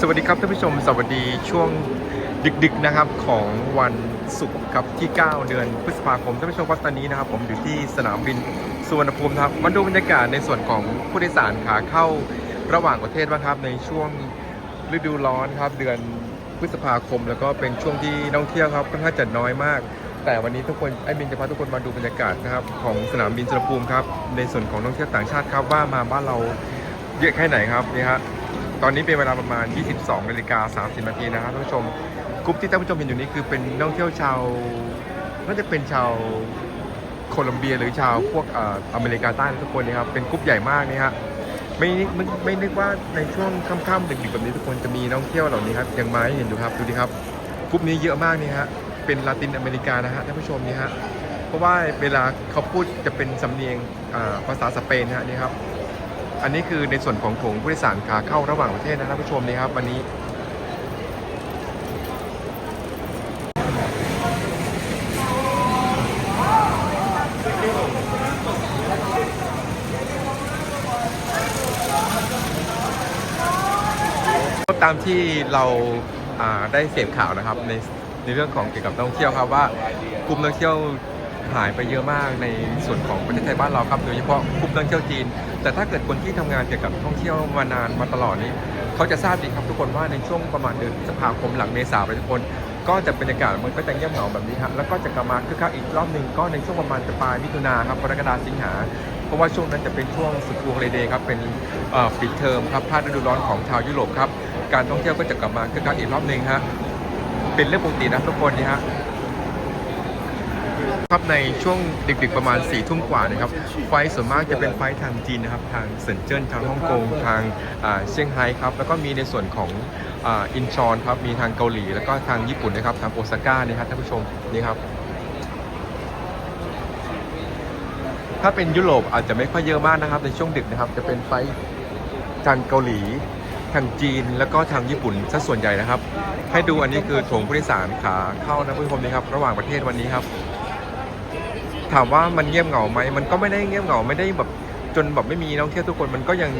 สวัสดีครับท่านผู้ชมสวัสดีช่วงดึกๆนะครับของวันศุกร์ครับที่ 9 เดือนพฤษภาคมท่านผู้ชมครับตอนนี้นะครับ ผมอยู่ที่สนามบินสุวรรณภูมิครับมาดูบรรยากาศในส่วนของผู้โดยสารขาเข้าระหว่างประเทศบ้างครับในช่วงฤดูร้อนครับ เดือนพฤษภาคม แล้วก็เป็นช่วงที่นักท่องเที่ยวครับค่อนข้างจะน้อยมาก แต่วันนี้ทุกคนไอ้บินจะพาทุกคนมาดูบรรยากาศนะครับของสนามบินสุวรรณภูมิครับในส่วนของนักท่องเที่ยวต่างชาติครับว่ามาบ้านเราเยอะแค่ไหนครับนี่ฮะ ตอนนี้เป็นเวลาประมาณ 22นาฬิกา30นาทีนะครับท่านผู้ชมกลุ่มที่ท่านผู้ชมเห็นอยู่นี้คือเป็นนักท่องเที่ยวชาวน่าจะเป็นชาวโคลัมเบียหรือชาวพวกเอ่ออเมริกาใต้ทุกคนนะครับเป็นกลุ่มใหญ่มากนี่ฮะไม่ไม่ไม่นึกว่าในช่วงค่ำๆดึกๆแบบนี้ทุกคนจะมีนักท่องเที่ยวเหล่านี้ครับยังมาให้เห็นอยู่ครับดูดิครับกลุ่มนี้เยอะมากนี่ฮะเป็นลาตินอเมริกานะฮะท่านผู้ชมนี่ฮะเพราะว่าเวลาเขาพูดจะเป็นสำเนียงอ่าภาษาสเปนฮะนี่ครับ อันนี้คือในส่วนของโถงผู้โดยสารขาเข้าระหว่างประเทศนะท่านผู้ชมนี่ครับวันนี้ ตามที่เราาได้เสพข่าวนะครับในในเรื่องของเกี่ยวกับนักท่องเที่ยวครับว่ากลุ่มนักท่องเที่ยว หายไปเยอะมากในส่วนของประเทศไทยบ้านเราครับโดยเฉพาะกลุ่มนักท่องเที่ยวจีน แต่ถ้าเกิดคนที่ทำงานเกี่ยวกับท่องเที่ยวมานานมาตลอดนี้เขาจะทราบดีครับทุกคนว่าในช่วงประมาณเดือนพฤษภาคมหลังเมษาไปทุกคน ก็จะบรรยากาศมันก็จะเงียบเหงาแบบนี้ครับแล้วก็จะกลับมาคึกคักอีกรอบหนึ่งก็ในช่วงประมาณปลายมิถุนาครับกรกฎาสิงหาเพราะว่าช่วงนั้นจะเป็นช่วงสุดทูฮอลิเดย์ครับเป็นปิดเทอมครับภาคฤดูร้อนของชาวยุโรปครับการท่องเที่ยวก็จะกลับมาคึกคักอีกรอบหนึ่งฮะเป็นเรื่องปกตินะทุกคนนี่ฮะ ครับในช่วงดึกๆประมาณ4ี่ทุ่มกว่านะครับ ไฟส่วนมากจะเป็นไฟทางจีนนะครับ ทางเซินเจิ้นทางฮ่องกงทางเซี่ยงไฮ้ครับ แล้วก็มีในส่วนของอ,อินชอนครับ มีทางเกาหลี แล้วก็ทางญี่ปุ่นนะครับ ทางโอซาก้านี่ครับท่านผู้ชมนี่ครับถ้าเป็นยุโรปอาจจะไม่ค่อยเยอะมากนะครับในช่วงดึกนะครับ จะเป็นไฟทางเกาหลีทางจีนแล้วก็ทางญี่ปุ่นซะส่วนใหญ่นะครับ ให้ดูอันนี้คือโถงผู้โดยสารขาเข้านะผู้ชมนี่ครับ ระหว่างประเทศวันนี้ครับ ถามว่ามันเงียบเหงาไหมมันก็ไม่ได้เงียบเหงาไม่ได้แบบจนแบบไม่มีนักท่องเที่ยวทุกคนมันก็ยัง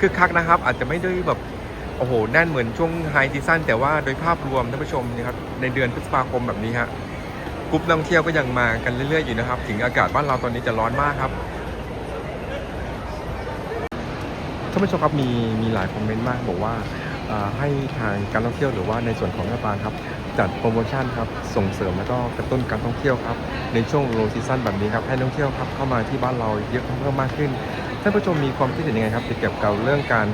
คึกคักนะครับ อาจจะไม่ได้แบบโอ้โหแน่นเหมือนช่วงไฮซีซั่นแต่ว่าโดยภาพรวมท่านผู้ชมนะครับในเดือนพฤษภาคมแบบนี้ฮะกรุ๊ปนักท่องเที่ยวก็ยังมากันเรื่อยๆอยู่นะครับ ถึงอากาศบ้านเราตอนนี้จะร้อนมากครับท่านผู้ชมครับมีมีหลายคอมเมนต์มากบอกว่าให้ทางการท่องเที่ยวหรือว่าในส่วนของรัฐบาลครับ จัดโปรโมชั่นครับส่งเสริมแล้วก็กระตุ้นการท่องเที่ยวครับในช่วงโลซีซั่นแบบนี้ครับให้นักท่องเที่ยวครับเข้ามาที่บ้านเราเยอะเพิ่มมากขึ้นท่านผู้ชมมีความคิดเห็นยังไงครับเกี่ยวกับเรื่องการ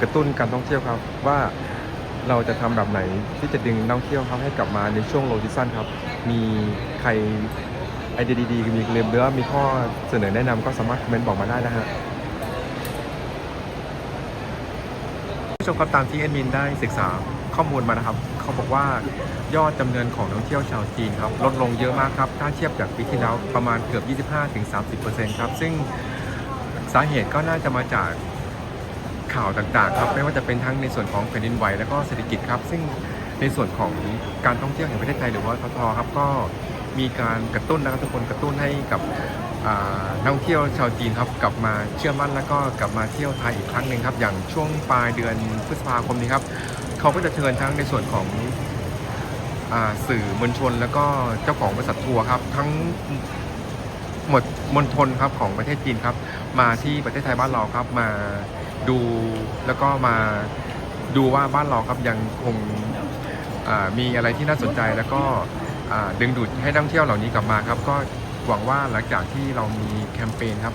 กระตุ้นการท่องเที่ยวครับ ว่าเราจะทำแบบไหนที่จะดึงนักท่องเที่ยวครับให้กลับมาในช่วงโลซีซั่นครับมีใครไอเดียดีๆมีเรื่องหรือว่ามีข้อเสนอแนะนำก็สามารถคอมเมนต์บอกมาได้นะฮะผู้ชมครับตามที่แอดมินได้ศึกษา ข้อมูลมานะครับ เขาบอกว่ายอดจำนวนของนักท่องเที่ยวชาวจีนครับลดลงเยอะมากครับ ถ้าเทียบจากปีที่แล้วประมาณเกือบ 25-30%ครับ ซึ่งสาเหตุก็น่าจะมาจากข่าวต่างๆครับไม่ว่าจะเป็นทั้งในส่วนของแผ่นดินไหวแล้วก็เศรษฐกิจครับ ซึ่งในส่วนของการท่องเที่ยวแห่งประเทศไทยหรือว่าททครับก็มีการกระตุ้นนะครับทุกคนกระตุ้นให้กับนักท่องเที่ยวชาวจีนครับกลับมาเชื่อมั่นแล้วก็กลับมาเที่ยวไทยอีกครั้งหนึ่งครับอย่างช่วงปลายเดือนพฤษภาคมนี้ครับ เขาก็จะเชิญทั้งในส่วนของอสื่อมวลชน แล้วก็เจ้าของบริษัททัวร์ครับ ทั้งหมดมณฑลครับของประเทศจีนครับ มาที่ประเทศไทยบ้านเราครับมาดูแล้วก็มาดูว่าบ้านเราครับยังคงมีอะไรที่น่าสนใจแล้วก็ดึงดูดให้นักท่องเที่ยวเหล่านี้กลับมาครับก็ หวังว่าหลังจากที่เรามีแคมเปญครับ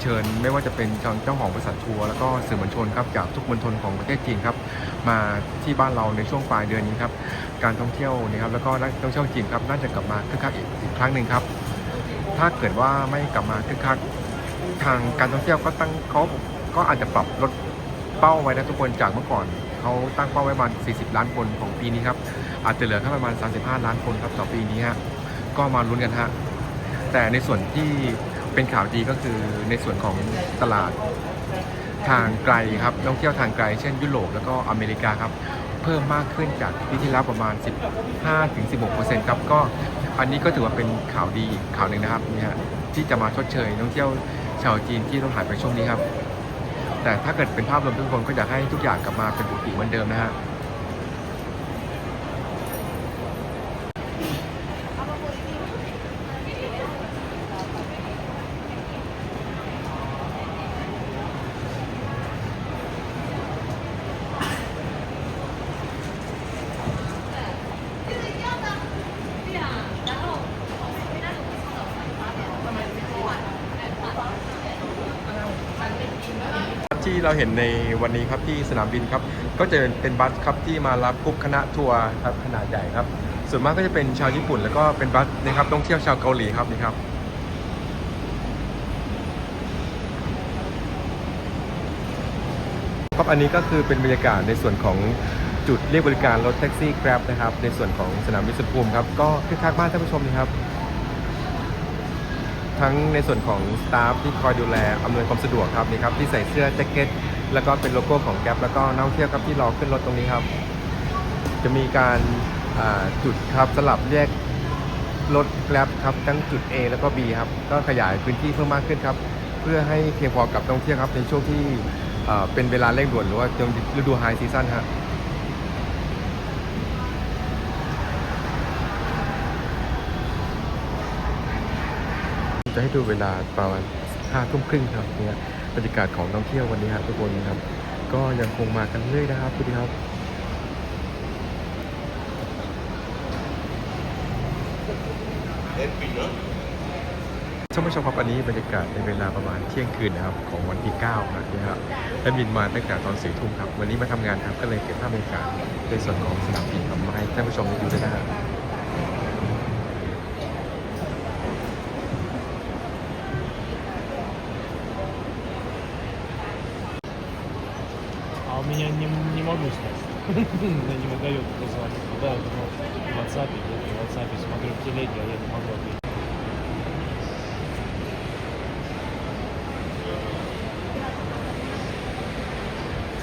เชิญไม่ว่าจะเป็นเจ้าของบริษัททัวร์แล้วก็สื่อมวลชนครับจากทุกมณฑลของประเทศจีนครับมาที่บ้านเราในช่วงปลายเดือนนี้ครับการท่องเที่ยวนี่ครับแล้วก็นักท่องเที่ยวจีนครับน่าจะกลับมาคึกคักอีกอีกครั้งหนึ่งครับ ถ้าเกิดว่าไม่กลับมาคึกคักทางการท่องเที่ยวก็ตั้งเขาก็อาจจะปรับลดเป้าไว้นะทุกคนจากเมื่อก่อนเขาตั้งเป้าไว้ประมาณ 40 ล้านคนของปีนี้ครับอาจจะเหลือแค่ประมาณ 35 ล้านคนครับต่อปีนี้ฮะก็มาลุ้นกันฮะ แต่ในส่วนที่เป็นข่าวดีก็คือในส่วนของตลาดทางไกลครับนักท่องเที่ยวทางไกล เช่นยุโรปแล้วก็อเมริกาครับ เพิ่มมากขึ้นจากปีที่แล้วประมาณ 15-16%ครับก็อันนี้ก็ถือว่าเป็นข่าวดีข่าวหนึ่งนะครับนี่ฮะที่จะมาชดเชยนักท่องเที่ยวชาวจีนที่ต้องหายไปช่วงนี้ครับ แต่ถ้าเกิดเป็นภาพรวมทุกคนก็อยากให้ทุกอย่างกลับมาเป็นปกติเหมือนเดิมนะฮะ ที่เราเห็นในวันนี้ครับที่สนามบินครับก็จะเป็นบัสครับที่มารับกรุ๊ปคณะทัวร์ครับขนาดใหญ่ครับ ส่วนมากก็จะเป็นชาวญี่ปุ่น แล้วก็เป็นบัสนะครับต้องเที่ยวชาวเกาหลีครับนี่ครับครับอันนี้ก็คือเป็นบรรยากาศในส่วนของจุดเรียกบริการรถแท็กซี่ Grab นะครับในส่วนของสนามบินสุวรรณภูมิครับก็คึกคักมากท่านผู้ชมนะครับ ทั้งในส่วนของสตาฟที่คอยดูแลอำนวยความสะดวกครับนี่ครับที่ใส่เสื้อแจ็คเก็ตแล้วก็เป็นโลโก้ของแก p แล้วก็นักท่องเที่ยวครับที่รอขึ้นรถตรงนี้ครับ จะมีการจุดครับสลับแยกรถแก b ครับทั้งจุด A แล้วก็ B ครับก็ขยายพื้นที่เพิ่มมากขึ้นครับ เพื่อให้เพียงพอกับนักท่องเที่ยวครับในช่วงที่เป็นเวลาเร่งด่วนหรือว่าช่วงฤดูไฮซีซั่นฮะ จะให้ดูเวลาประมาณห้าทุ่มครึ่งครับเนี่ยบรรยากาศของท่องเที่ยววันนี้ครับทุกคนครับ ก็ยังคงมากันเรื่อยนะครับทุกท่านครับท่านผู้ชมครับอันนี้บรรยากาศในเวลาประมาณเที่ยงคืนนะครับของวันที่9ครับนะครับและบินมาตั้งแต่ตอนสี่ทุ่มครับ วันนี้มาทำงานครับก็เลยเก็บภาพบรรยากาศในส่วนของสนามบินมาให้ท่านผู้ชมได้ดูด้วยนะครับ А у меня не, не могу сказать. Мне не выдает позвонить. Да, ну, в WhatsApp, я в WhatsApp смотрю в телеге, а я не могу ответить.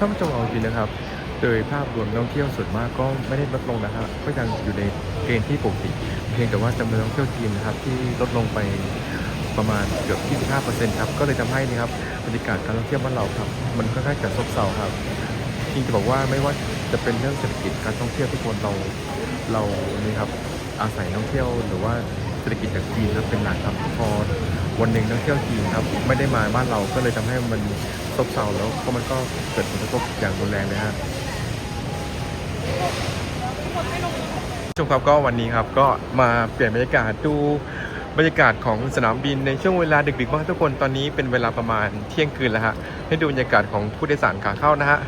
ท่านผู้ชมเอาจริงนะครับ โดยภาพรวมนักท่องเที่ยวส่วนมากก็ไม่ได้ลดลงนะครับก็ยังอยู่ในเกณฑ์ที่ปกติ เพียงแต่ว่าจำนวนนักท่องเที่ยวจีนนะครับที่ลดลงไปประมาณเกือบ 25%ครับ ก็เลยทำให้นะครับบรรยากาศการท่องเที่ยวบ้านเราครับ มันค่อนข้างจะซบเซาครับ จริงจะบอกว่าไม่ว่าจะเป็นเรื่องเศรษฐกิจการท่องเที่ยวทุกคนเราเรานี่ครับอาศัยนักท่องเที่ยวหรือว่าเศรษฐกิจจากจีนครับเป็นหลักครับพอวันหนึ่งนักท่องเที่ยวจีนครับไม่ได้มาบ้านเราก็เลยทำให้มันซบเซาแล้วก็มันก็เกิดผลกระทบอย่างรุนแรงเลยฮะชมครับก็วันนี้ครับก็มาเปลี่ยนบรรยากาศดูบรรยากาศของสนามบินในช่วงเวลาดึกๆมากทุกคนตอนนี้เป็นเวลาประมาณเที่ยงคืนแล้วฮะให้ดูบรรยากาศของผู้โดยสารขาเข้านะฮะ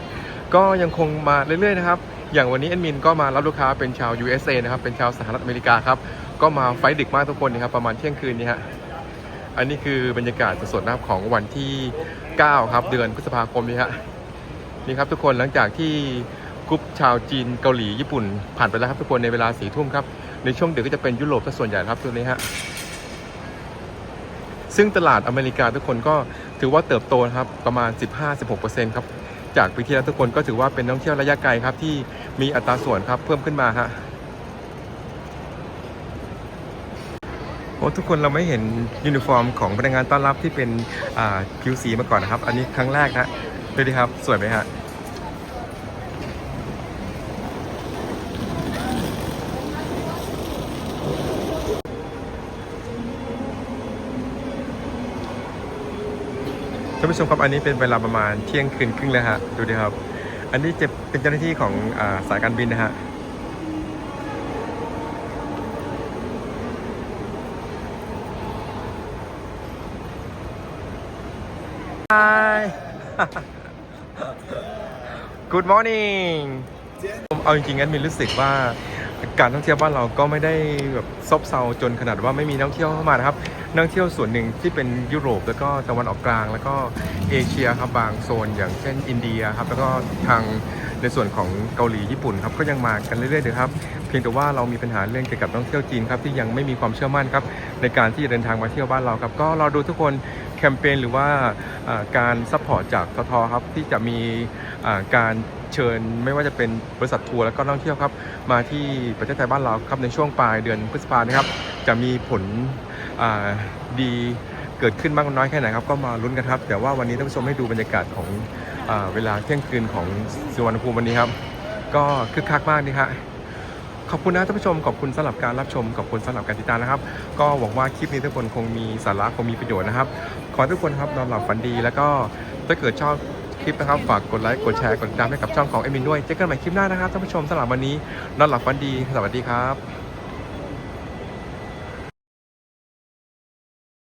ก็ยังคงมาเรื่อยๆนะครับ อย่างวันนี้แอดมินก็มารับลูกค้าเป็นชาว USA นะครับ เป็นชาวสหรัฐอเมริกาครับ ก็มาไฟดึกมากทุกคนนะครับ ประมาณเที่ยงคืนนี้ฮะ อันนี้คือบรรยากาศสดๆนะครับของวันที่ 9 ครับ เดือนพฤษภาคมนี้ฮะ นี่ครับทุกคนหลังจากที่กรุ๊ปชาวจีนเกาหลีญี่ปุ่น ผ่านไปแล้วครับทุกคนในเวลาสี่ทุ่มครับ ในช่วงดึกก็จะเป็นยุโรปซะส่วนใหญ่ครับตัวนี้ฮะซึ่งตลาดอเมริกาทุกคนก็ถือว่าเติบโตนะครับประมาณ 15-16%ครับ จากปีที่แล้วทุกคนก็ถือว่าเป็นนักท่องเที่ยวระยะไกลครับที่มีอัตราส่วนครับเพิ่มขึ้นมาฮะโอ้ทุกคนเราไม่เห็นยูนิฟอร์มของพนักงานต้อนรับที่เป็นผิวสีมาก่อนนะครับ อันนี้ครั้งแรกนะดูดิครับสวยไหมฮะานผู้ชมครับอันนี้เป็นเวลาประมาณเที่ยงคืนครึ่งแล้วฮะดูดิครับ อันนี้จะเป็นเจ้าหน้าที่ของอาสายการบินนะฮะ Hi Good morning ผมเอาจริงๆงั้นมีรู้สึกว่าการท่องเที่ยวบ้านเราก็ไม่ได้แบบซบเซาจนขนาดว่าไม่มีนักท่องเที่ยวเข้ามานะครับ นักท่องเที่ยวส่วนหนึ่งที่เป็นยุโรปแล้วก็ตะวันออกกลาง แล้วก็เอเชียครับบางโซน อย่างเช่นอินเดียครับแล้วก็ทางในส่วนของเกาหลีญี่ปุ่นครับก็ยังมากันเรื่อยๆเลยครับเพียงแต่ว่าเรามีปัญหาเรื่องเกี่ยวกับนักท่องเที่ยวจีนครับที่ยังไม่มีความเชื่อมั่นครับในการที่จะเดินทางมาเที่ยวบ้านเราครับก็รอดูทุกคนแคมเปญหรือว่าการซัพพอร์ตจากททครับที่จะมีการเชิญไม่ว่าจะเป็นบริษัททัวร์แล้วก็นักท่องเที่ยวครับมาที่ประเทศไทยบ้านเราครับในช่วงปลายเดือนพฤษภาคมนะครับจะมีผล ดีเกิดขึ้นมากน้อยแค่ไหนครับก็มาลุ้นกันครับ แต่ว่าวันนี้ท่านผู้ชมให้ดูบรรยากาศของอเวลาเที่ยงคืนของสุวรรณภูมิวันนี้ครับ ก็คึกคักมากนี่ครับขอบคุณนะท่านผู้ชมขอบคุณสำหรับการรับชมขอบคุณสำหรับการติดตามนะครับ ก็หวังว่าคลิปนี้ทุกคนคงมีสาระคงมีประโยชน์นะครับ ขอทุกคนครับนอนหลับฝันดี แล้วก็ถ้าเกิดชอบคลิปนะครับฝากกดไลค์กดแชร์กดติดตามให้กับช่องของเอมินด้วยเจอกันใหม่คลิปหน้านะครับท่านผู้ชมสำหรับวันนี้นอนหลับฝันดีสวัสดีครับ